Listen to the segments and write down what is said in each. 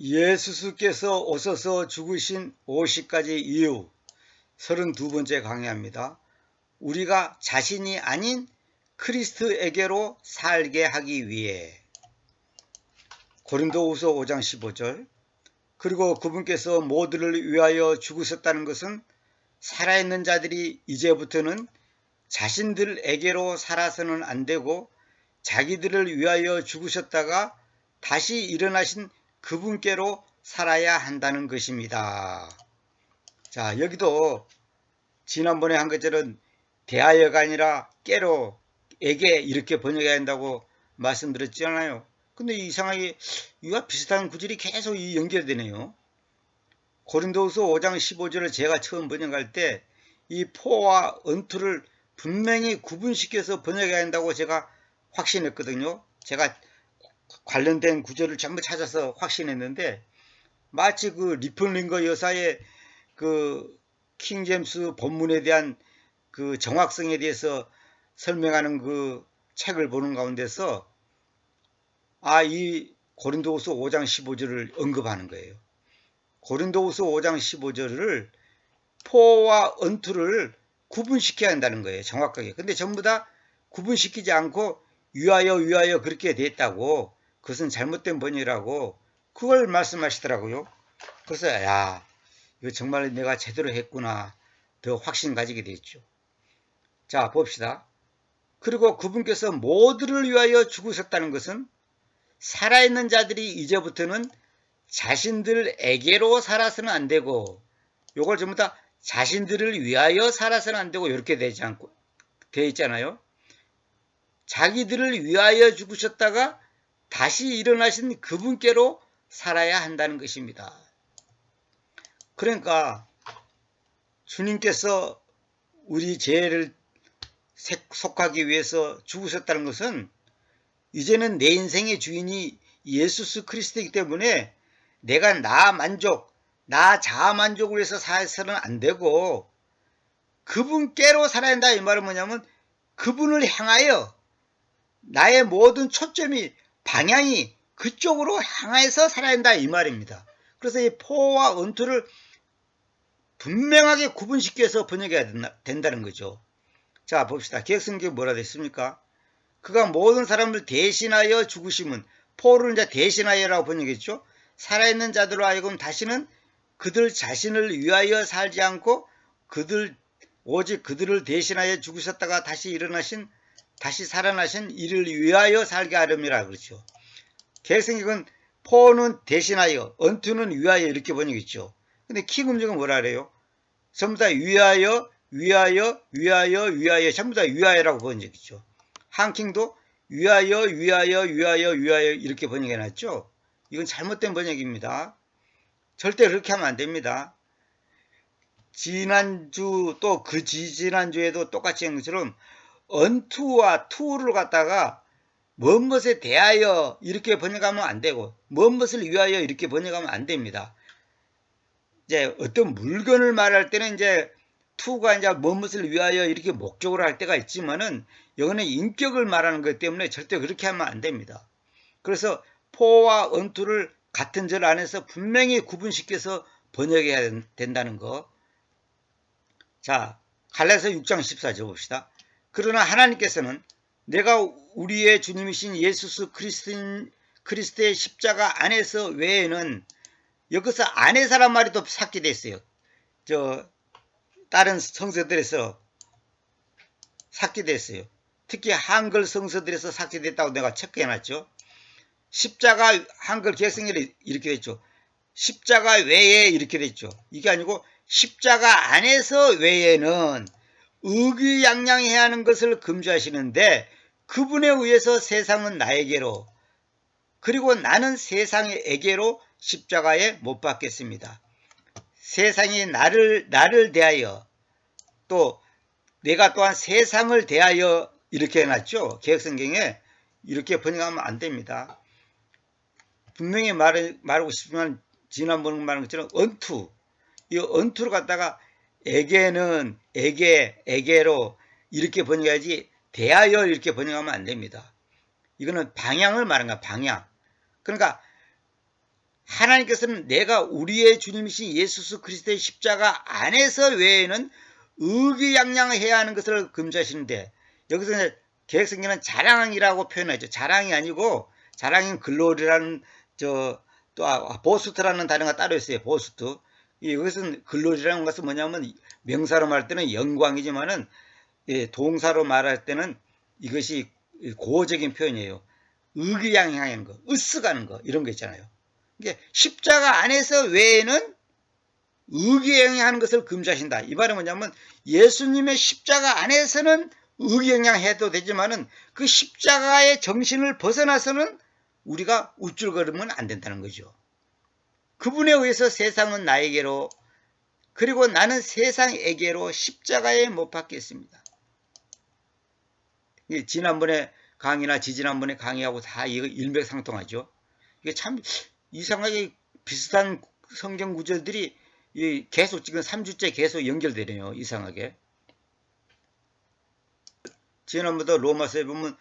예수께서 오셔서 죽으신 50가지 이유 32번째 강의합니다. 우리가 자신이 아닌 크리스트에게로 살게 하기 위해 고린도후서 5장 15절 그리고 그분께서 모두를 위하여 죽으셨다는 것은 살아있는 자들이 이제부터는 자신들에게로 살아서는 안 되고 자기들을 위하여 죽으셨다가 다시 일어나신 그분께로 살아야 한다는 것입니다. 자, 여기도 지난번에 한 것처럼 대하여가 아니라 깨로 에게 이렇게 번역해야 한다고 말씀드렸잖아요. 근데 이상하게 이와 비슷한 구절이 계속 이 연결되네요. 고린도후서 5장 15절을 제가 처음 번역할 때 이 포와 언투를 분명히 구분시켜서 번역해야 한다고 제가 확신했거든요. 제가 관련된 구절을 전부 찾아서 확신했는데 마치 그 리플링거 여사의 그 킹제임스 본문에 대한 그 정확성에 대해서 설명하는 그 책을 보는 가운데서 아 이 고린도후서 5장 15절을 언급하는 거예요. 고린도후서 5장 15절을 포와 언투를 구분시켜야 한다는 거예요. 정확하게. 근데 전부 다 구분시키지 않고 위하여 위하여 그렇게 됐다고 그것은 잘못된 번역이라고 그걸 말씀하시더라고요. 그래서 야 이거 정말 내가 제대로 했구나 더 확신 가지게 됐죠. 자 봅시다. 그리고 그분께서 모두를 위하여 죽으셨다는 것은 살아있는 자들이 이제부터는 자신들에게로 살아서는 안 되고 요걸 전부 다 자신들을 위하여 살아서는 안 되고 이렇게 되지 않고 되어 있잖아요. 자기들을 위하여 죽으셨다가 다시 일어나신 그분께로 살아야 한다는 것입니다. 그러니까 주님께서 우리 죄를 속하기 위해서 죽으셨다는 것은 이제는 내 인생의 주인이 예수스 크리스트이기 때문에 내가 나 만족, 나 자아 만족을 위해서 살아서는 안 되고 그분께로 살아야 한다 이 말은 뭐냐면 그분을 향하여 나의 모든 초점이 방향이 그쪽으로 향해서 살아야 한다 이 말입니다. 그래서 이 포와 언투를 분명하게 구분시켜서 번역해야 된다 는 거죠. 자 봅시다. 계획성경에 뭐라 됐습니까? 그가 모든 사람을 대신하여 죽으심은 포를 이제 대신하여라고 번역했죠. 살아있는 자들로 하여금 다시는 그들 자신을 위하여 살지 않고 그들 오직 그들을 대신하여 죽으셨다가 다시 일어나신 다시 살아나신 이를 위하여 살게 하렵니다. 그렇죠. 계획성경은 포는 대신하여 언투는 위하여 이렇게 번역했죠. 근데 키금정은 뭐라 그래요? 전부 다 위하여 위하여 위하여 위하여 전부 다 위하여라고 번역했죠. 한킹도 위하여 위하여 위하여 위하여 이렇게 번역해놨죠. 이건 잘못된 번역입니다. 절대 그렇게 하면 안 됩니다. 지난주 또 그 지지난주에도 똑같이 한 것처럼 언투와 투를 갖다가 먼 것에 대하여 이렇게 번역하면 안 되고 먼 것을 위하여 이렇게 번역하면 안 됩니다. 이제 어떤 물건을 말할 때는 이제 투가 이제 먼 것을 위하여 이렇게 목적으로 할 때가 있지만은 여기는 인격을 말하는 것 때문에 절대 그렇게 하면 안 됩니다. 그래서 포와 언투를 같은 절 안에서 분명히 구분시켜서 번역해야 된다는 거. 자, 갈라서 6장 14절 봅시다. 그러나 하나님께서는 내가 우리의 주님이신 크리스틴, 그리스도의 십자가 안에서 외에는 여기서 안에사란 말이 또 삭제되어 있어요. 저 다른 성서들에서 삭제됐어요. 특히 한글 성서들에서 삭제됐다고 내가 체크해놨죠. 십자가 한글 개성에 이렇게 됐죠. 십자가 외에 이렇게 됐죠. 이게 아니고 십자가 안에서 외에는 의기양양해야 하는 것을 금지하시는데 그분에 의해서 세상은 나에게로 그리고 나는 세상에게로 십자가에 못 박겠습니다. 세상이 나를 나를 대하여 또 내가 또한 세상을 대하여 이렇게 해놨죠. 개혁성경에 이렇게 번역하면 안 됩니다. 분명히 말, 말하고 싶지만 지난번 말한 것처럼 언투 이 언투를 갖다가 에게는 에게 에게로 이렇게 번역해야지 대하여 이렇게 번역하면 안 됩니다. 이거는 방향을 거야 방향. 그러니까 하나님께서는 내가 우리의 주님이신 예수 그리스도의 십자가 안에서 외에는 의기양양해야 하는 것을 금지하시는데 여기서 계획성경은 자랑이라고 표현하죠. 자랑이 아니고 자랑인 글로리라는 저또 아, 보스트라는 단어가 따로 있어요. 보스트. 이것은 글로리라는 것은 뭐냐면 명사로 말할 때는 영광이지만은 예, 동사로 말할 때는 이것이 고어적인 표현이에요. 의기양양하는 거, 으쓱하는 거 이런 거 있잖아요. 이게 십자가 안에서 외에는 의기양양하는 것을 금지하신다. 이 말은 뭐냐면 예수님의 십자가 안에서는 의기양양해도 되지만은 그 십자가의 정신을 벗어나서는 우리가 우쭐거리면 안 된다는 거죠. 그분에 의해서 세상은 나에게로 그리고 나는 세상에게로 십자가에 못 박겠습니다. 지난번에 강의나 지지난번에 강의하고 다 이거 일맥상통하죠. 이게 참 이상하게 비슷한 성경 구절들이 계속 지금 3주째 계속 연결되네요. 이상하게. 지난번에 로마서에 보면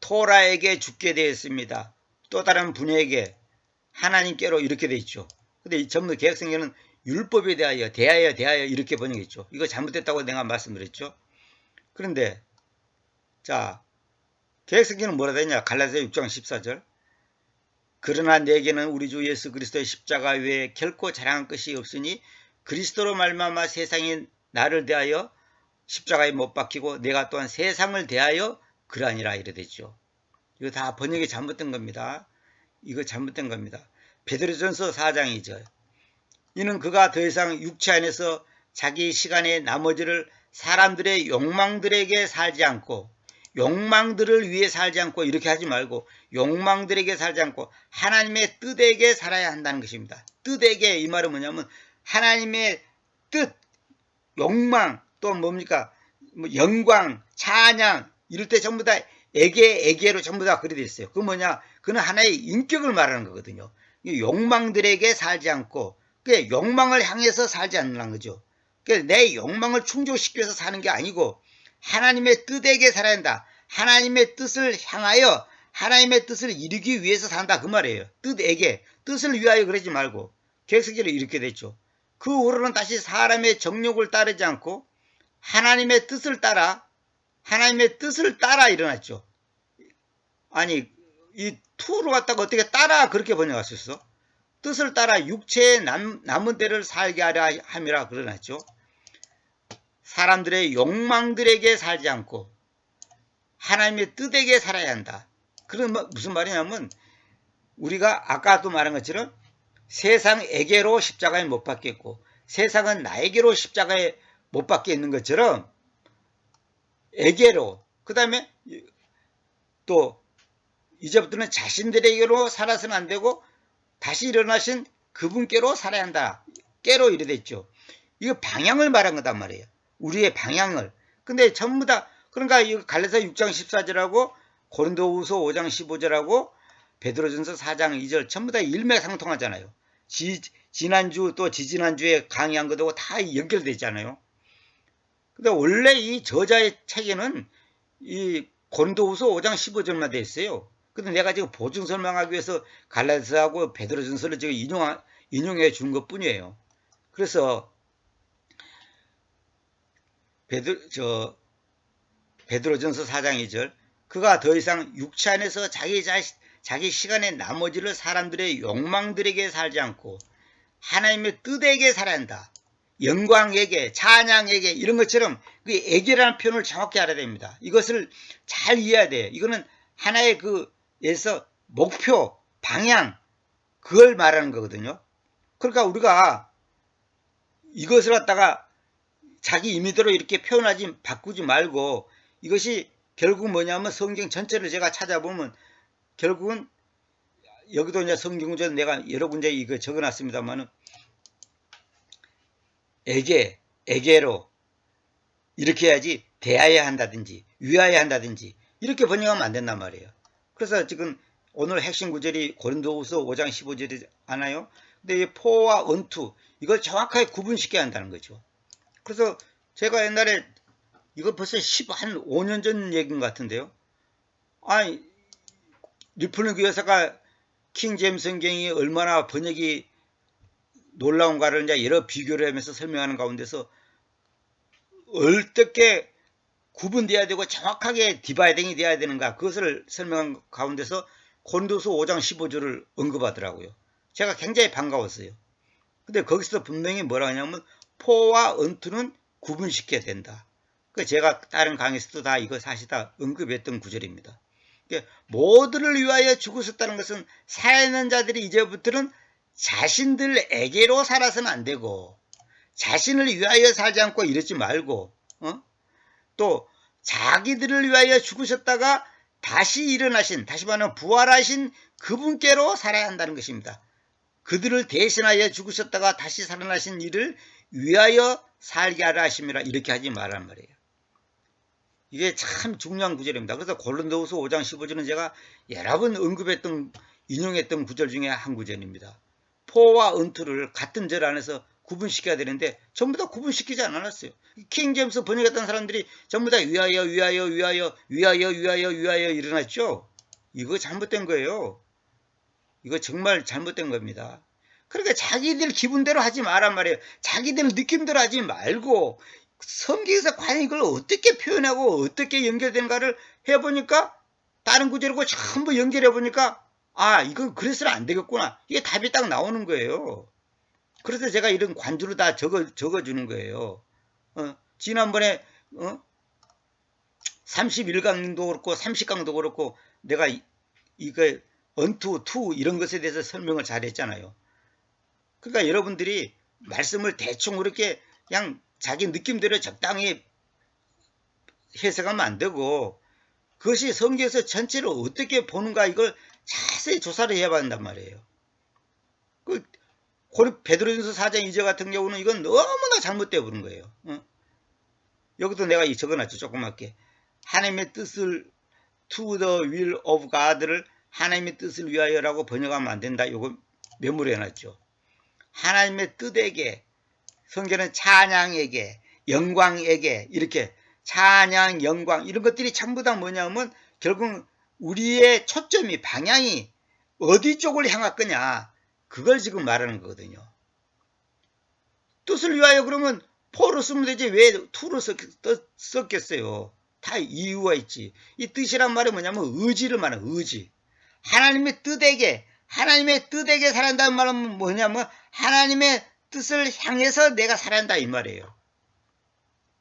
토라에게 죽게 되었습니다. 또 다른 분에게 하나님께로 이렇게 돼 있죠. 근데 전부 계획성경은 율법에 대하여 대하여 대하여 이렇게 번역했죠. 이거 잘못됐다고 내가 말씀드렸죠. 그런데 자 계획성경은 뭐라 되냐 갈라디아 6장 14절 그러나 내게는 우리 주 예수 그리스도의 십자가 외에 결코 자랑할 것이 없으니 그리스도로 말미암아 세상이 나를 대하여 십자가에 못 박히고 내가 또한 세상을 대하여 그러하니라 이래 됐죠. 이거 다 번역이 잘못된 겁니다. 이거 잘못된 겁니다. 베드로전서 4장 2절 이는 그가 더 이상 육체 안에서 자기 시간의 나머지를 사람들의 욕망들에게 살지 않고 욕망들을 위해 살지 않고 이렇게 하지 말고 욕망들에게 살지 않고 하나님의 뜻에게 살아야 한다는 것입니다. 뜻에게 이 말은 뭐냐면 하나님의 뜻, 욕망 또 뭡니까? 뭐 영광, 찬양 이럴 때 전부 다 에게 에게로 전부 다 그리 돼 있어요. 그 뭐냐? 그는 하나의 인격을 말하는 거거든요. 욕망들에게 살지 않고 그 욕망을 향해서 살지 않는 거죠. 내 욕망을 충족시키기 위해서 사는 게 아니고 하나님의 뜻에게 살아야 한다. 하나님의 뜻을 향하여 하나님의 뜻을 이루기 위해서 산다 그 말이에요. 뜻에게 뜻을 위하여 그러지 말고 계획성적으로 이렇게 됐죠. 그 후로는 다시 사람의 정욕을 따르지 않고 하나님의 뜻을 따라 하나님의 뜻을 따라 일어났죠. 아니 이 투로 갖다가 어떻게 따라 그렇게 번역할 수 있어? 뜻을 따라 육체의 남, 남은 때를 살게 하려 함이라 그러났죠. 사람들의 욕망들에게 살지 않고 하나님의 뜻에게 살아야 한다. 그런 무슨 말이냐면 우리가 아까도 말한 것처럼 세상에게로 십자가에 못 박겠고 세상은 나에게로 십자가에 못 박게 있는 것처럼 에게로 그 다음에 또 이제부터는 자신들에게로 살아서는 안 되고 다시 일어나신 그분께로 살아야 한다. 깨로 이래 됐죠. 이거 방향을 말한 거단 말이에요. 우리의 방향을. 근데 전부 다 그러니까 이 갈라서 6장 14절하고 고린도후서 5장 15절하고 베드로전서 4장 2절 전부 다 일맥상통하잖아요. 지, 지난주 또 지지난주에 강의한 것하고 다 연결돼 있잖아요. 근데 원래 이 저자의 책에는 이 고린도후서 5장 15절만 돼 있어요. 근데 내가 지금 보충 설명하기 위해서 갈라디아하고 베드로전서를 지금 인용 인용해 준 것뿐이에요. 그래서 베드 저 베드로전서 4장 2절 그가 더 이상 육체 안에서 자기 자식 자기 시간의 나머지를 사람들의 욕망들에게 살지 않고 하나님의 뜻에게 살아야 한다. 영광에게, 찬양에게 이런 것처럼 그 에게라는 표현을 정확히 알아야 됩니다. 이것을 잘 이해해야 돼요. 이거는 하나의 그 에서 목표, 방향 그걸 말하는 거거든요. 그러니까 우리가 이것을 갖다가 자기 임의대로 이렇게 표현하지 바꾸지 말고 이것이 결국 뭐냐면 성경 전체를 제가 찾아보면 결국은 여기도 이제 성경전 내가 여러 군데 이거 적어놨습니다만은 에게 에게로 이렇게 해야지 대하여야 한다든지 위하여 한다든지 이렇게 번역하면 안 된단 말이에요. 그래서 지금 오늘 핵심 구절이 고린도후서 5장 15절이 하나요? 근데 이 포와 원투 이걸 정확하게 구분시켜야 한다는 거죠. 그래서 제가 옛날에 이거 벌써 10, 한 5년 전 얘기인 것 같은데요. 아니, 리플링 교사가 킹 제임 성경이 얼마나 번역이 놀라운가를 이제 여러 비교를 하면서 설명하는 가운데서 어떻게 구분돼야 되고 정확하게 디바이딩이 돼야 되는가 그것을 설명한 가운데서 고린도서 5장 15절을 언급하더라고요. 제가 굉장히 반가웠어요. 근데 거기서 분명히 뭐라 하냐면 포와 언투는 구분시켜야 된다. 그 제가 다른 강의에서도 다 이거 사실 다 언급했던 구절입니다. 그러니까 모두를 위하여 죽으셨다는 것은 살아있는 자들이 이제부터는 자신들에게로 살아서는 안 되고 자신을 위하여 살지 않고 이러지 말고 어? 또 자기들을 위하여 죽으셨다가 다시 일어나신 다시 말하면 부활하신 그분께로 살아야 한다는 것입니다. 그들을 대신하여 죽으셨다가 다시 살아나신 이를 위하여 살게 하라 하심이라 이렇게 하지 말란 말이에요. 이게 참 중요한 구절입니다. 그래서 골론도후서 5장 15절은 제가 여러 번 언급했던 인용했던 구절 중에 한 구절입니다. 포와 은투를 같은 절 안에서 구분시켜야 되는데 전부 다 구분시키지 않았어요. 킹 제임스 번역했던 사람들이 전부 다 위하여 위하여 위하여 위하여 위하여 위하여 일어났죠. 이거 잘못된 거예요. 이거 정말 잘못된 겁니다. 그러니까 자기들 기분대로 하지 말란 말이에요. 자기들 느낌대로 하지 말고 성경에서 과연 이걸 어떻게 표현하고 어떻게 연결되는가를 해보니까 다른 구절하고 전부 연결해보니까 아 이건 그래서는 안 되겠구나. 이게 답이 딱 나오는 거예요. 그래서 제가 이런 관주를 다 적어, 적어주는 거예요. 어, 지난번에 어? 31강도 그렇고 30강도 그렇고 내가 이, 이거 언투, 투 이런 것에 대해서 설명을 잘 했잖아요. 그러니까 여러분들이 말씀을 대충 그렇게 그냥 자기 느낌대로 적당히 해석하면 안 되고 그것이 성경에서 전체를 어떻게 보는가 이걸 자세히 조사를 해야 한단 말이에요. 그 고리 베드로전서 4장 2절 같은 경우는 이건 너무나 잘못되어 버린 거예요. 어? 여기도 내가 이 적어놨죠. 조그맣게. 하나님의 뜻을 to the will of God를 하나님의 뜻을 위하여라고 번역하면 안 된다. 이거 메모를 해놨죠. 하나님의 뜻에게 성경은 찬양에게 영광에게 이렇게 찬양 영광 이런 것들이 전부 다 뭐냐면 결국 우리의 초점이 방향이 어디 쪽을 향할 거냐 그걸 지금 말하는 거거든요. 뜻을 위하여 그러면 포로 쓰면 되지 왜 투로 썼겠어요. 다 이유가 있지. 이 뜻이란 말이 뭐냐면 의지를 말하는 의지. 하나님의 뜻에게 하나님의 뜻에게 살아간다는 말은 뭐냐면 하나님의 뜻을 향해서 내가 살아간다 이 말이에요.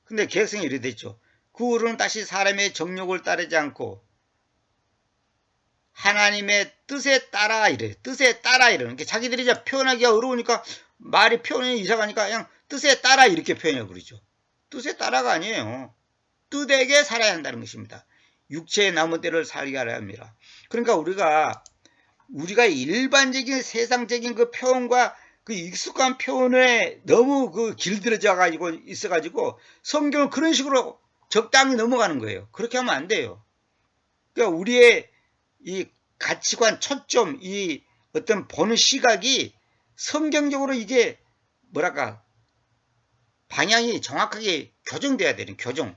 근데 계획성이 이래 됐죠. 그 후로는 다시 사람의 정욕을 따르지 않고 하나님의 뜻에 따라 이래. 뜻에 따라 이러는 게 자기들이 이제 표현하기가 어려우니까 말이 표현이 이상하니까 그냥 뜻에 따라 이렇게 표현해 버리죠. 뜻에 따라가 아니에요. 뜻에게 살아야 한다는 것입니다. 육체의 때를 살게 하려 합니다. 그러니까 우리가 우리가 일반적인 세상적인 그 표현과 그 익숙한 표현에 너무 그 길들여져 가지고 있어 가지고 성경을 그런 식으로 적당히 넘어가는 거예요. 그렇게 하면 안 돼요. 그러니까 우리의 이 가치관, 초점, 이 어떤 보는 시각이 성경적으로 이게 뭐랄까 방향이 정확하게 교정돼야 되는 교정.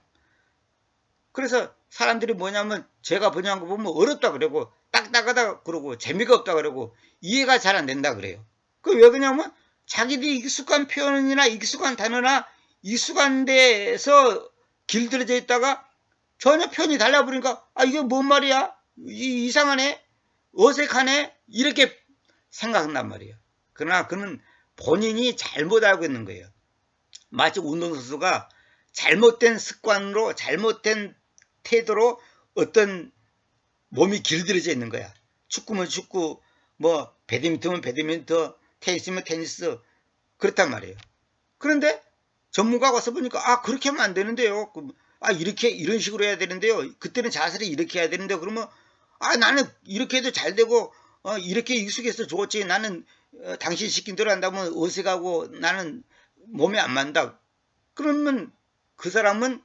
그래서 사람들이 뭐냐면 제가 번역한 거 보면 어렵다 그러고 딱딱하다 그러고 재미가 없다 그러고 이해가 잘 안 된다 그래요. 그 왜 그러냐면 자기들이 익숙한 표현이나 익숙한 단어나 익숙한 데에서 길들여져 있다가 전혀 표현이 달라버리니까 아 이게 뭔 말이야? 이, 이상하네? 어색하네? 이렇게 생각한단 말이에요. 그러나 그는 본인이 잘못 알고 있는 거예요. 마치 운동선수가 잘못된 습관으로 잘못된 태도로 어떤 몸이 길들여져 있는 거야. 축구면 축구, 뭐 배드민턴은 배드민턴, 테니스면 테니스 그렇단 말이에요. 그런데 전문가가 와서 보니까 아 그렇게 하면 안 되는데요. 아 이렇게 이런 식으로 해야 되는데요. 그때는 자세를 이렇게 해야 되는데 그러면 아 나는 이렇게 해도 잘 되고 어, 이렇게 익숙해서 좋지 나는 어, 당신 시킨 대로 한다면 어색하고 나는 몸에 안 맞는다. 그러면 그 사람은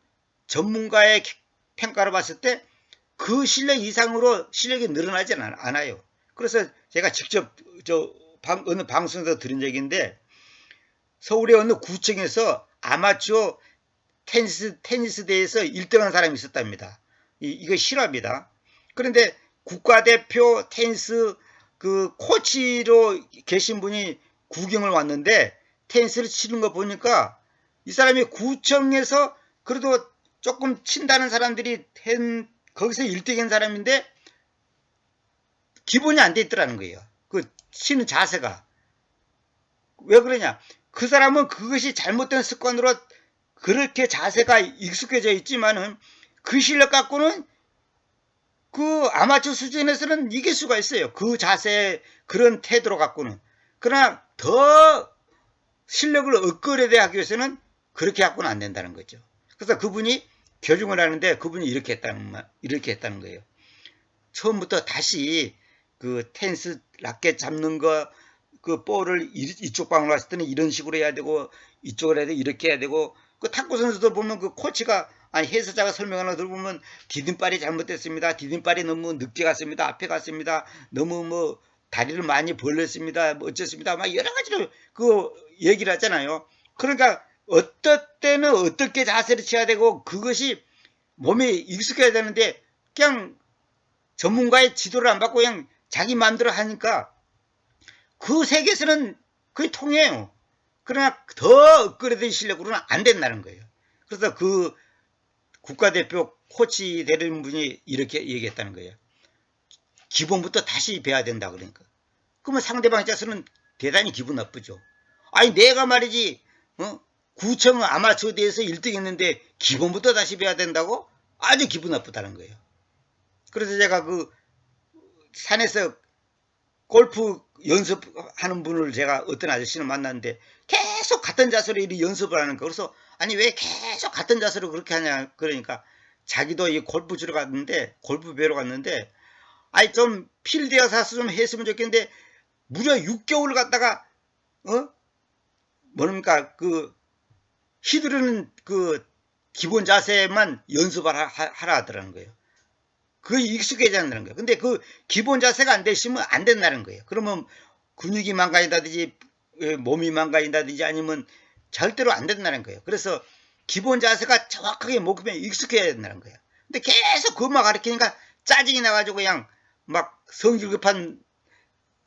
전문가의 평가를 봤을 때 그 실력 이상으로 실력이 늘어나지 않아요. 그래서 제가 직접 저 방, 어느 방송에서 들은 얘기인데 서울의 어느 구청에서 아마추어 테니스 테니스 대회에서 1등한 사람이 있었답니다. 이, 이거 실화입니다. 그런데 국가대표 테니스 그 코치로 계신 분이 구경을 왔는데 테니스를 치는 거 보니까 이 사람이 구청에서 그래도 조금 친다는 사람들이 텐 거기서 1등인 사람인데 기본이 안 돼 있더라는 거예요. 그 치는 자세가. 왜 그러냐? 그 사람은 그것이 잘못된 습관으로 그렇게 자세가 익숙해져 있지만은 그 실력 갖고는 그 아마추어 수준에서는 이길 수가 있어요. 그 자세, 그런 태도로 갖고는. 그러나 더 실력을 업그레이드 하기 위해서는 그렇게 갖고는 안 된다는 거죠. 그래서 그분이 교정을 하는데 그분이 이렇게 했다는 말, 이렇게 했다는 거예요. 처음부터 다시 그 텐스 라켓 잡는 거, 그 볼을 이- 이쪽 방으로 왔을 때는 이런 식으로 해야 되고 이쪽으로 해야 되고 이렇게 해야 되고 그 탁구 선수도 보면 그 코치가 아니 해설자가 설명하는 거 들어보면 디딤발이 잘못됐습니다. 디딤발이 너무 늦게 갔습니다. 앞에 갔습니다. 너무 뭐 다리를 많이 벌렸습니다. 뭐 어쨌습니다. 막 여러 가지로 그 얘기를 하잖아요. 그러니까 어떨 때는 어떻게 자세를 취해야 되고 그것이 몸에 익숙해야 되는데 그냥 전문가의 지도를 안 받고 그냥 자기 마음대로 하니까 그 세계에서는 그게 통해요. 그러나 더 업그레이드 실력으로는 안 된다는 거예요. 그래서 그 국가대표 코치 되는 분이 이렇게 얘기했다는 거예요. 기본부터 다시 배워야 된다 그러니까. 그러면 상대방 입장에서는 대단히 기분 나쁘죠. 아니 내가 말이지 어? 구청 아마추어 대회에서 1등 했는데 기본부터 다시 배워야 된다고? 아주 기분 나쁘다는 거예요. 그래서 제가 그 산에서 골프 연습하는 분을 제가 어떤 아저씨를 만났는데 계속 같은 자세로 이렇게 연습을 하는 거. 그래서 아니 왜 계속 같은 자세로 그렇게 하냐 그러니까 자기도 이 골프 치러 갔는데 골프 배우러 갔는데 아니 좀 필드에 가서 좀 했으면 좋겠는데 무려 6개월 갔다가 어 뭡니까 그 휘두르는 그 기본 자세만 하- 하라 하더라는 거예요. 그게 익숙해져야 한다는 거예요. 근데 그 기본 자세가 안 되시면 안 된다는 거예요. 그러면 근육이 망가진다든지 예, 몸이 망가진다든지 아니면 절대로 안 된다는 거예요. 그래서 기본 자세가 정확하게 목표에 익숙해야 된다는 거예요. 근데 계속 그것만 가르치니까 짜증이 나가지고 그냥 막 성질 급한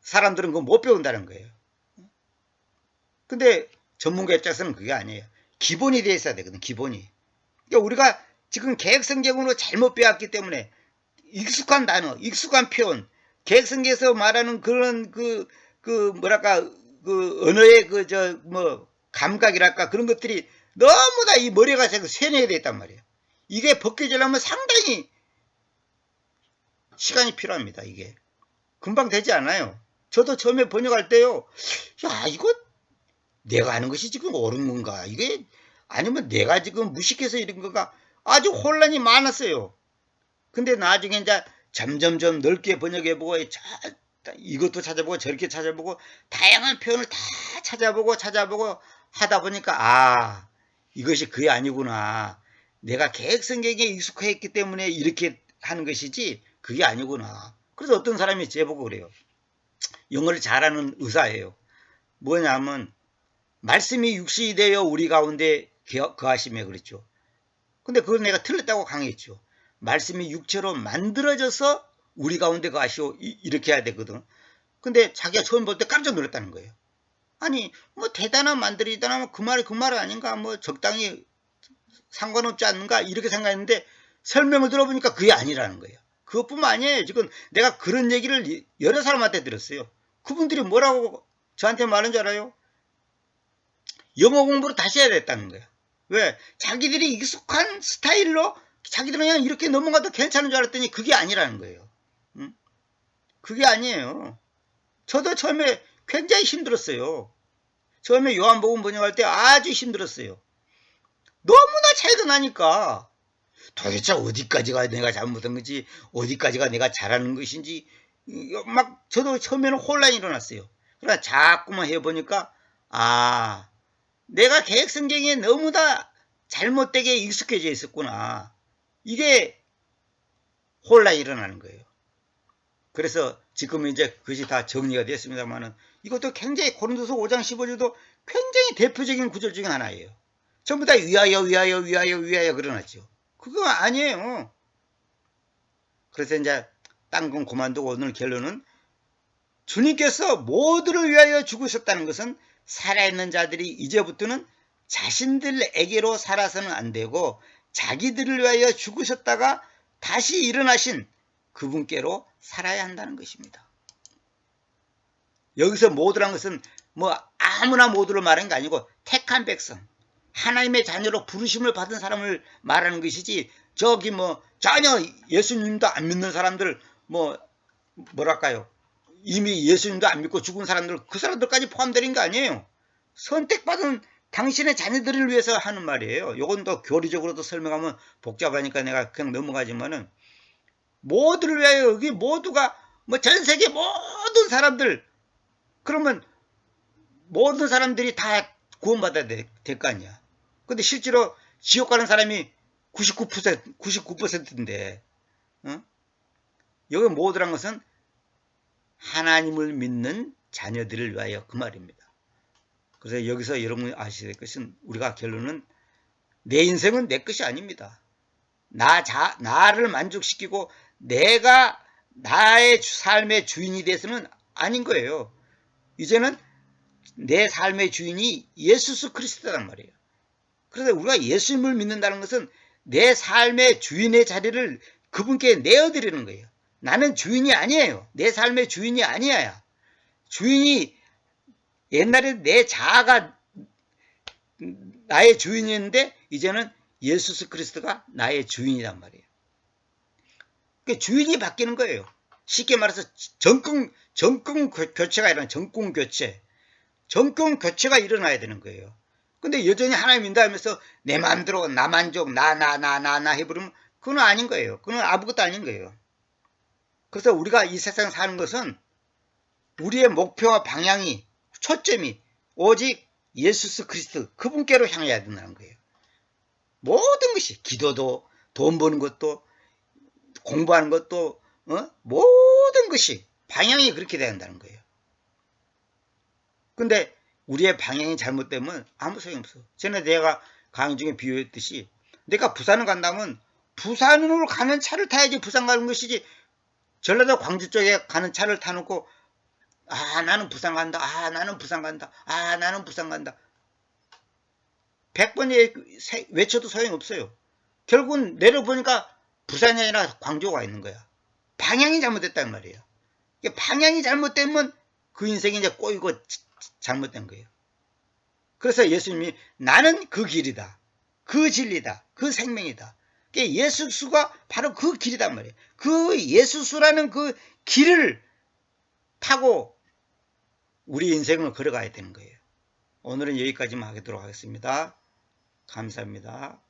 사람들은 그거 못 배운다는 거예요. 근데 전문가 입장에서는 그게 아니에요. 기본이 돼 있어야 되거든, 기본이. 그러니까 우리가 지금 계획성경으로 잘못 배웠기 때문에 익숙한 단어, 익숙한 표현, 계획성경에서 말하는 그런 그, 그, 뭐랄까, 그, 언어의 그, 저, 뭐, 감각이랄까, 그런 것들이 너무 다 이 머리가 세뇌돼 있단 말이에요. 이게 벗겨지려면 상당히 시간이 필요합니다, 이게. 금방 되지 않아요. 저도 처음에 번역할 때요, 야, 이거 내가 하는 것이 지금 옳은 건가? 이게 아니면 내가 지금 무식해서 이런 건가? 아주 혼란이 많았어요. 근데 나중에 이제 점점점 넓게 번역해보고 자, 이것도 찾아보고 저렇게 찾아보고 다양한 표현을 다 찾아보고 찾아보고 하다 보니까 아 이것이 그게 아니구나. 내가 계획성경에 익숙해 있기 때문에 이렇게 하는 것이지 그게 아니구나. 그래서 어떤 사람이 제보고 그래요. 영어를 잘하는 의사예요. 뭐냐면 말씀이 육신이 되어 우리 가운데 거하심에 그랬죠. 근데 그걸 내가 틀렸다고 강했죠. 말씀이 육체로 만들어져서 우리 가운데 거하시오 이- 이렇게 해야 되거든. 근데 자기가 처음 볼 때 깜짝 놀랐다는 거예요. 아니 뭐 대단한 만들이다 하면 그 말이 그 말 아닌가 뭐 적당히 상관없지 않는가 이렇게 생각했는데 설명을 들어보니까 그게 아니라는 거예요. 그것뿐만 아니에요. 지금 내가 그런 얘기를 여러 사람한테 들었어요. 그분들이 뭐라고 저한테 말한 줄 알아요? 영어 공부를 다시 해야 됐다는 거야. 왜? 자기들이 익숙한 스타일로 자기들은 그냥 이렇게 넘어가도 괜찮은 줄 알았더니 그게 아니라는 거예요. 응? 그게 아니에요. 저도 처음에 굉장히 힘들었어요. 처음에 요한복음 번역할 때 아주 힘들었어요. 너무나 차이가 나니까 도대체 어디까지가 내가 잘못한 건지 어디까지가 내가 잘하는 것인지 막 저도 처음에는 혼란이 일어났어요. 그러나 자꾸만 해보니까 아 내가 계획 성경에 너무나 잘못되게 익숙해져 있었구나. 이게 혼란이 일어나는 거예요. 그래서 지금은 이제 그것이 다 정리가 됐습니다만은 이것도 굉장히 고린도서 5장 15절도 굉장히 대표적인 구절 중에 하나예요. 전부 다 위하여 위하여 위하여 위하여 그러놨죠. 그거 아니에요. 그래서 이제 딴건 그만두고 오늘 결론은 주님께서 모두를 위하여 죽으셨다는 것은 살아있는 자들이 이제부터는 자신들에게로 살아서는 안 되고 자기들을 위하여 죽으셨다가 다시 일어나신 그분께로 살아야 한다는 것입니다. 여기서 모두란 것은 뭐 아무나 모두를 말하는 게 아니고 택한 백성, 하나님의 자녀로 부르심을 받은 사람을 말하는 것이지 저기 뭐 전혀 예수님도 안 믿는 사람들 뭐 뭐랄까요 이미 예수님도 안 믿고 죽은 사람들 그 사람들까지 포함되는 게 아니에요. 선택받은 당신의 자녀들을 위해서 하는 말이에요. 요건 더 교리적으로도 설명하면 복잡하니까 내가 그냥 넘어가지만은 모두를 위하여 여기 모두가 뭐 전 세계 모든 사람들 그러면 모든 사람들이 다 구원받아야 될 거 아니야. 근데 실제로 지옥 가는 사람이 99% 99%인데 어? 여기 모두란 것은 하나님을 믿는 자녀들을 위하여 그 말입니다. 그래서 여기서 여러분이 아셔야 될 것은 우리가 결론은 내 인생은 내 것이 아닙니다. 나 자, 나를 만족시키고 내가 나의 삶의 주인이 돼서는 아닌 거예요. 이제는 내 삶의 주인이 예수스 그리스도란 말이에요. 그래서 우리가 예수님을 믿는다는 것은 내 삶의 주인의 자리를 그분께 내어드리는 거예요. 나는 주인이 아니에요. 내 삶의 주인이 아니야. 주인이 옛날에 내 자아가 나의 주인이었는데 이제는 예수스 그리스도가 나의 주인이란 말이에요. 그 주인이 바뀌는 거예요. 쉽게 말해서 정권 정권 교체가 일어나 정권 교체, 정권 교체가 일어나야 되는 거예요. 근데 여전히 하나님 믿다 하면서 내 마음대로 나 만족, 나 나 나 나 나 해버리면 그건 아닌 거예요. 그건 아무것도 아닌 거예요. 그래서 우리가 이 세상 사는 것은 우리의 목표와 방향이 초점이 오직 예수스 그리스도 그분께로 향해야 된다는 거예요. 모든 것이 기도도 돈 버는 것도 공부하는 것도 어? 모든 것이 방향이 그렇게 한다는 거예요. 근데 우리의 방향이 잘못되면 아무 소용 없어. 전에 내가 강의 중에 비유했듯이 내가 부산을 간다면 부산으로 가는 차를 타야지 부산 가는 것이지 전라도 광주 쪽에 가는 차를 타놓고 아 나는 부산 간다 아 나는 부산 간다 아 나는 부산 간다 100번 외쳐도 소용없어요 결국은 내려보니까 부산이 아니라 광주가 있는 거야. 방향이 잘못됐단 말이에요. 방향이 잘못되면 그 인생이 이제 꼬이고 잘못된 거예요. 그래서 예수님이 나는 그 길이다. 그 진리다. 그 생명이다. 예수수가 바로 그 길이단 말이에요. 그 예수수라는 그 길을 타고 우리 인생을 걸어가야 되는 거예요. 오늘은 여기까지만 하도록 하겠습니다. 감사합니다.